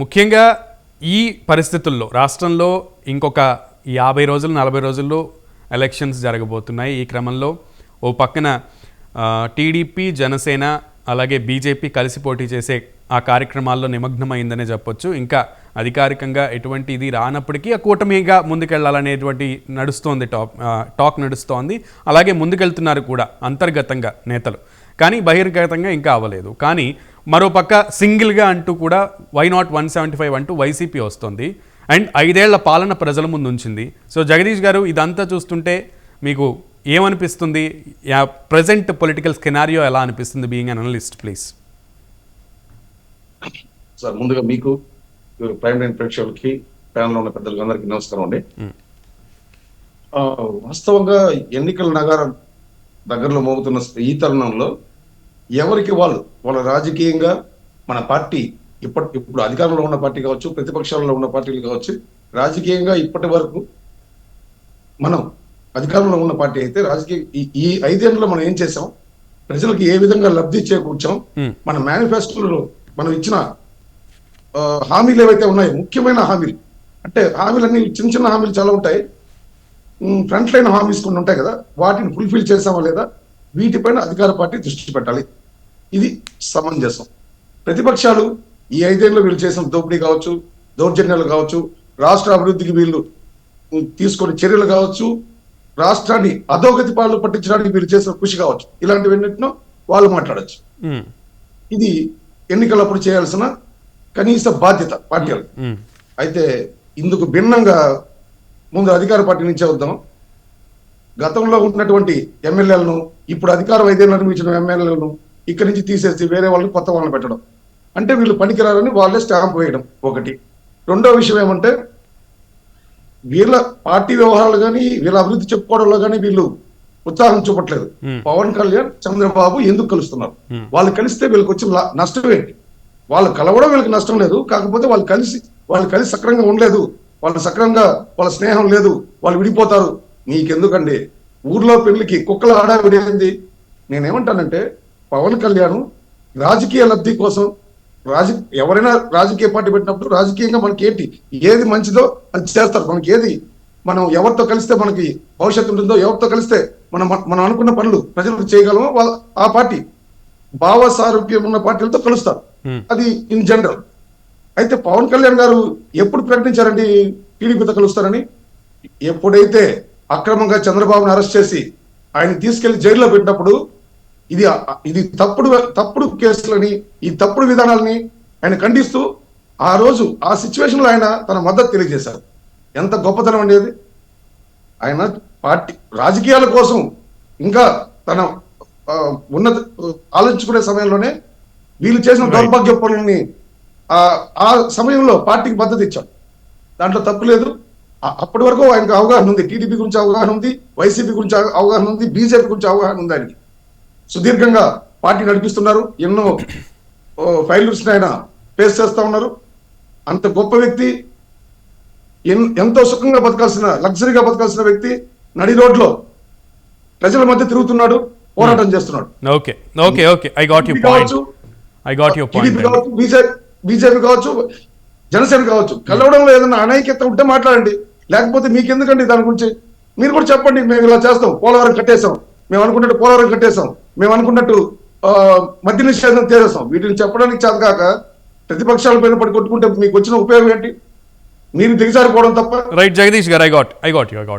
ముఖ్యంగా ఈ పరిస్థితుల్లో రాష్ట్రంలో ఇంకొక యాభై రోజులు నలభై రోజుల్లో ఎలక్షన్స్ జరగబోతున్నాయి. ఈ క్రమంలో ఓ పక్కన టీడీపీ జనసేన అలాగే బీజేపీ కలిసి పోటీ చేసే ఆ కార్యక్రమాల్లో నిమగ్నమైందనే చెప్పొచ్చు. ఇంకా అధికారికంగా ఎటువంటి ఇది రానప్పటికీ ఆ కూటమిగా ముందుకెళ్ళాలనేటువంటి నడుస్తోంది టాక్ టాక్ నడుస్తోంది. అలాగే ముందుకెళ్తున్నారు కూడా అంతర్గతంగా నేతలు. కానీ బహిర్గతంగా ఇంకా అవ్వలేదు. కానీ మరోపక్క సింగిల్గా అంటూ కూడా why not one seventy five అంటూ వైసీపీ వస్తుంది. అండ్ ఐదేళ్ళ పాలన ప్రజల ముందు ఉంచింది. సో జగదీష్ గారు ఇదంతా చూస్తుంటే మీకు ఏమనిపిస్తుంది? యా ప్రజెంట్ పొలిటికల్ స్కెనారియో ఎలా అనిపిస్తుంది being an analyst please sir ముందుగా మీకు ప్రైమ్ లైన్ ప్రేక్షకులకి ప్యానల్ ఉన్న పెద్దలకి అందరికీ నమస్కారం అండి. వాస్తవంగా ఎన్నికల నగరం దగ్గరలో మోగుతున్న ఈ తరుణంలో ఎవరికి వాళ్ళు వాళ్ళ రాజకీయంగా మన పార్టీ ఇప్పటి ఇప్పుడు అధికారంలో ఉన్న పార్టీ కావచ్చు ప్రతిపక్షాలలో ఉన్న పార్టీలు కావచ్చు రాజకీయంగా ఇప్పటి వరకు మనం అధికారంలో ఉన్న పార్టీ అయితే రాజకీయ ఈ- ఈ ఐదేళ్ళలో మనం ఏం చేసాం ప్రజలకు ఏ విధంగా లబ్ధి చేకూర్చాం. మన మేనిఫెస్టోలో మనం ఇచ్చిన హామీలు ఏవైతే ఉన్నాయో ముఖ్యమైన హామీలు అంటే హామీలన్నీ చిన్న చిన్న హామీలు చాలా ఉంటాయి. ఫ్రంట్ లైన్ హామీస్ కొన్ని ఉంటాయి కదా వాటిని ఫుల్ఫిల్ చేసామా లేదా వీటిపైన అధికార పార్టీ దృష్టి పెట్టాలి. ఇది సమంజసం. ప్రతిపక్షాలు ఈ ఐదేళ్ళు వీళ్ళు చేసిన దోపిడీ కావచ్చు దౌర్జన్యాలు కావచ్చు రాష్ట్ర అభివృద్ధికి వీళ్ళు తీసుకునే చర్యలు కావచ్చు రాష్ట్రాన్ని అధోగతి పాలు పట్టించడానికి వీళ్ళు చేసిన కృషి కావచ్చు. ఇలాంటివన్నింటినో వాళ్ళు మాట్లాడచ్చు. ఇది ఎన్నికలప్పుడు చేయాల్సిన కనీస బాధ్యత పార్టీలు అయితే ఇందుకు భిన్నంగా ముందు అధికార పార్టీ నుంచే వద్దాం. గతంలో ఉన్నటువంటి ఎమ్మెల్యేలను ఇప్పుడు అధికారం ఐదేళ్ళు నిర్మించిన ఎమ్మెల్యేలను ఇక్కడి నుంచి తీసేసి వేరే వాళ్ళని కొత్త వాళ్ళని పెట్టడం. అంటే వీళ్ళు పనికిరారని వాళ్ళే స్టాంప్ వేయడం ఒకటి. రెండో విషయం ఏమంటే వీళ్ళ పార్టీ వ్యవహారాలు కానీ వీళ్ళ అభివృద్ధి చెప్పుకోవడంలో కానీ వీళ్ళు ఉత్సాహం చూపట్లేదు. పవన్ కళ్యాణ్ చంద్రబాబు ఎందుకు కలుస్తున్నారు. వాళ్ళు కలిస్తే వీళ్ళకి వచ్చిన నష్టం ఏంటి? వాళ్ళు కలవడం వీళ్ళకి నష్టం లేదు. కాకపోతే వాళ్ళు కలిసి వాళ్ళు కలిసి సక్రంగా ఉండలేదు. వాళ్ళు సక్రంగా వాళ్ళ స్నేహం లేదు వాళ్ళు విడిపోతారు. నీకెందుకండి? ఊర్లో పెళ్ళికి కుక్కల హడావిడి ఏంది? నేనేమంటానంటే పవన్ కళ్యాణ్ రాజకీయ లబ్ధి కోసం రాజ ఎవరైనా రాజకీయ పార్టీ పెట్టినప్పుడు రాజకీయంగా మనకి ఏంటి ఏది మంచిదో అది చేస్తారు. మనకి ఏది మనం ఎవరితో కలిస్తే మనకి భవిష్యత్తు ఉంటుందో ఎవరితో కలిస్తే మనం మనం అనుకున్న పనులు ప్రజలకు చేయగలమో వాళ్ళ ఆ పార్టీ. భావ సారూప్యం ఉన్న పార్టీలతో కలుస్తారు. అది ఇన్ జనరల్. అయితే పవన్ కళ్యాణ్ గారు ఎప్పుడు ప్రకటించారండి టీడీపీతో కలుస్తారని? ఎప్పుడైతే అక్రమంగా చంద్రబాబును అరెస్ట్ చేసి ఆయన తీసుకెళ్ళి జైల్లో పెట్టినప్పుడు ఇది ఇది తప్పుడు తప్పుడు కేసులని ఈ తప్పుడు విధానాలని ఆయన ఖండిస్తూ ఆ రోజు ఆ సిచ్యువేషన్లో ఆయన తన మద్దతు తెలియజేశారు. ఎంత గొప్పతనం అండి అది? ఆయన పార్టీ రాజకీయాల కోసం ఇంకా తన ఉన్నత ఆలోచించుకునే సమయంలోనే వీళ్ళు చేసిన. దౌర్భాగ్య పనులని ఆ సమయంలో పార్టీకి మద్దతు ఇచ్చాడు దాంట్లో తప్పు లేదు. అప్పటి వరకు ఆయనకు అవగాహన ఉంది. టీడీపీ గురించి అవగాహన ఉంది వైసీపీ గురించి అవ- అవగాహన ఉంది బీజేపీ గురించి అవగాహన ఉంది ఆయనకి. సుదీర్ఘంగా పార్టీ నడిపిస్తున్నారు. ఎన్నో ఫైల్స్ ఆయన ఫేస్ చేస్తా ఉన్నారు. అంత గొప్ప వ్యక్తి ఎంతో సుఖంగా బతకాల్సిన లగ్జరీగా బతకాల్సిన వ్యక్తి నడి రోడ్లో ప్రజల మధ్య తిరుగుతున్నాడు పోరాటం చేస్తున్నాడు. Okay okay okay I got you point I got you TDP point BJP BJP కావచ్చు జనసేన కావచ్చు కలవడంలో ఏదైనా అనైక్యత ఉంటే మాట్లాడండి. లేకపోతే మీకెందుకండి దాని గురించి? మీరు కూడా చెప్పండి మేము ఇలా చేస్తాం పోలవరం కట్టేసాం మేము అనుకున్నట్టు పోలవరం కట్టేసాం మేము అనుకున్నట్టు మద్య నిషేధం తీరేస్తాం వీటిని చెప్పడానికి చదకాక ప్రతిపక్షాల పైన పడి కొట్టుకుంటే మీకు వచ్చిన ఉపయోగం ఏంటి? మీరు దిగజారిపోవడం తప్ప right Jagadish garu I got I got you I got